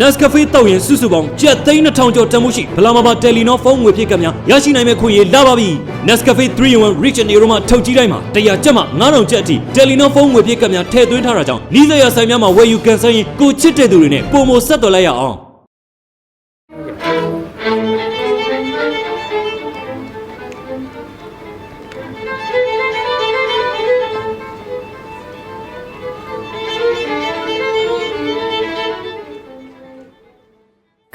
Nescafe တောက်ရင်စုစုပေါင်းကျပ်သိန်း2000ကျော်တန်ဖိုးရှိဗလာမာပါတယ်လီနောဖုန်းငွေဖြစ်ကများရရှိနိုင်မဲ့ခွင့်ရလာပါပြီ Nescafe 3-in-1 Rich and Aroma ထုတ်ကြီးတိုင်းမှာ100ကျပ်မှ9000ကျပ်အထိတယ်လီနောဖုန်းငွေဖြစ်ကများထည့်သွင်းထားတာကြောင့်နီးစပ်ရာဆိုင်များမှာဝယ်ယူကန်ဆယ်ရင်ကိုချစ်တဲ့သူတွေနဲ့ပုံမဆက်တော်လိုက်ရအောင်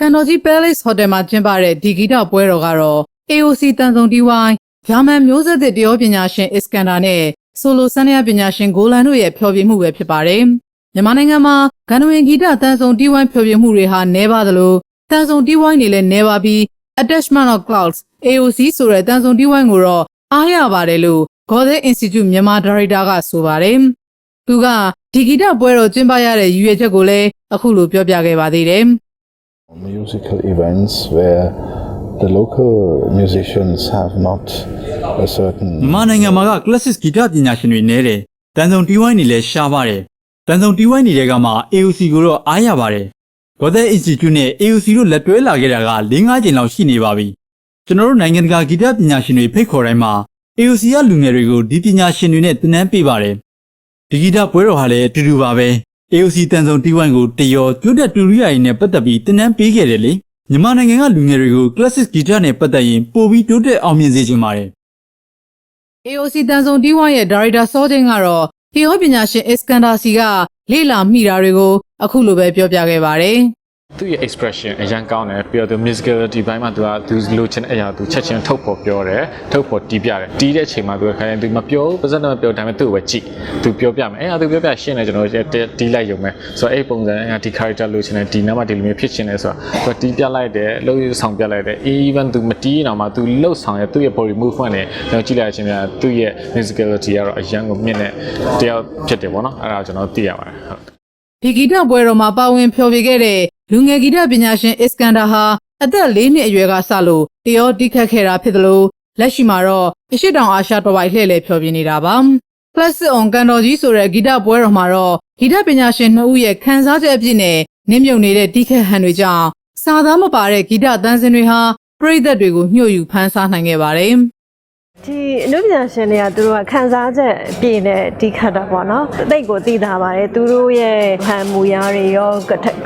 ကန်တော်ကြီး Palace Hotel မှာကျင်းပတဲ့ဒီဂီတပွဲတော်ကတော့ AOC တန်ဆုံတီဝိုင်းဂျာမန်မျိုးဆက်သစ်တရောပညာရှင်အစ္စကန်ဒါနဲ့ဆိုလိုဆန်းရပညာရှင်ဂိုလန်တို့ရဲ့ဖျော်ဖြေမှုပဲဖြစ်ပါတယ်။မြန်မာနိုင်ငံမှာဂန္ဓဝင်ဂီတတန်ဆုံတီဝိုင်းဖျော်ဖြေမှုတွေဟာနည်းပါသလိုတန်ဆုံတီဝိုင်းတွေလည်းနည်းပါပြီး Attachment of Clouds AOC ဆိုတဲ့တန်ဆုံတီဝိုင်းကိုတော့အားရပါတယ်လို့ Goethe Institute မြန်မာဒါရိုက်တာကဆိုပါတယ်။သူကဒီဂီတပွဲတော်ကျင်းပရတဲ့ရည်ရွယ်ချက်ကိုလည်းအခုလိုပြောပြခဲ့ပါသေးတယ်။ musical events where the local musicians have not a certain မြန်မာနိုင်ငံမှာက classic ဂီတပညာရှင်တွေနဲတယ်။တန်ဆုံတီဝိုင်းနေလဲရှားပါတယ်။တန်ဆုံတီဝိုင်းနေတဲ့ကမှ AOC ကိုတော့အားရပါတယ်။ Goethe Institute နဲ့ AOC တို့လက်တွဲလာခဲ့တာက၄၅ချိန်လောက်ရှိနေပါပြီ။ကျွန်တော်တို့နိုင်ငံတကာဂီတပညာရှင်တွေဖိတ်ခေါ်တိုင်းမှာ AOC ကလူငယ်တွေကိုဒီပညာရှင်တွေနဲ့သင်တန်းပေးပါတယ်။ဒီဂီတပွဲတော်ဟာလည်းအတူတူပါပဲ။ AOC တန်ဆုံတီဝိုင်းကိုတရောကျွတ်တက်တူရီယာရီနဲ့ပတ်သက်ပြီးသင်တန်းပေးခဲ့တယ်လေ။မြန်မာနိုင်ငံကလူငယ်တွေကို classic ဂီတနဲ့ပတ်သက်ရင်ပိုပြီးတိုးတက်အောင်မြင်စေချင်ပါတယ်။ AOC တန်ဆုံတီးဝိုင်းရဲ့ဒါရိုက်တာစောချင်းကတော့ဟီဟောပညာရှင်အစ္စကန်ဒါစီကလေ့လာမိတာတွေကိုအခုလိုပဲပြောပြခဲ့ပါတယ်။ သူ့ရဲ့ expression အရန်ကောင်းတယ်ပြီးတော့သူ musicality ဘိုင်းမှာသူကသူလိုချင်တဲ့အရာသူချက်ချင်းထုတ်ဖော်ပြောတယ်ထုတ်ဖော်တီးပြတယ်တီးတဲ့အချိန်မှာသူကခိုင်းသူမပြောပါစက်တော့မပြောဒါပေမဲ့သူ့ကိုပဲကြည့်သူပြောပြမယ်အဲ့ဒါသူပြောပြရှင်းတယ်ကျွန်တော်တီးလိုက်ရုံပဲဆိုတော့အဲ့ပုံစံကဒီ character လိုချင်တယ်ဒီနားမှာဒီလိုမျိုးဖြစ်ချင်တယ်ဆိုတော့သူတီးပြလိုက်တယ်လှုပ်ဆောင်ပြလိုက်တယ် even သူမတီးရင်တော့မှသူလှုပ်ဆောင်ရသူ့ရဲ့ body movement နဲ့ကျွန်တော်ကြည့်လိုက်ချင်းများသူ့ရဲ့ musicality ကတော့အရန်ကိုမြင့်တဲ့တယောက်ဖြစ်တယ်ပေါ့နော်အဲ့ဒါကိုကျွန်တော်သိရပါတယ်ဟုတ်ဒီဂီတပွဲတော်မှာပါဝင်ဖျော်ဖြေခဲ့တဲ့ လူငယ်ဂီတပညာရှင်အစ္စကန်ဒါဟာအသက်၄နှစ်အရွယ်ကစလို့တရောတိခတ်ခဲ့တာဖြစ်သလိုလက်ရှိမှာတော့အရှိတောင်အာရှတော်ပိုက်လှည့်လည်ဖျော်ဖြေနေတာပါ။ Classic on ကန်တော်ကြီးဆိုတဲ့ဂီတပွဲတော်မှာတော့ဂီတပညာရှင်နှစ်ဦးရဲ့ခန်းစားချက်အပြည့်နဲ့နင်းမြုပ်နေတဲ့တိခတ်ဟန်တွေကြောင့်စာသားမပါတဲ့ဂီတသံစင်တွေဟာပရိသတ်တွေကိုညှို့ယူဖန်ဆားနိုင်ခဲ့ပါတယ်။ ဒီအနုပညာရှင်တွေကသူတို့ကခန်းစားချက်ပြည့်နဲ့ဒီခတ်တာပေါ့နော်တိတ်ကိုသိတာပါတယ်သူတို့ရဲ့ဟန်မူရာတွေရော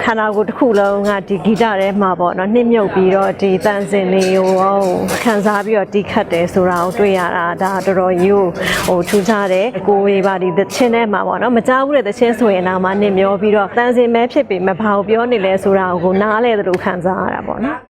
ခန္ဓာကိုယ်တစ်ခုလုံးကဒီဂီတထဲမှာပေါ့နော်နှိမ့်မြုပ်ပြီးတော့ဒီတန်စင်တွေကိုရောခန်းစားပြီးတော့ဒီခတ်တယ်ဆိုတာကိုတွေ့ရတာဒါတော်တော်ကြီးကိုဟိုထူးခြားတယ်ကိုဝေပါဒီသချင်းထဲမှာပေါ့နော်မကြောက်ဘူးတဲ့သချင်းဆိုရင်တော့မှနှိမ့်မျောပြီးတော့တန်စင်မဲဖြစ်ပြီးမဘာကိုပြောနေလဲဆိုတာကိုနားလဲသလိုခန်းစားရတာပေါ့နော်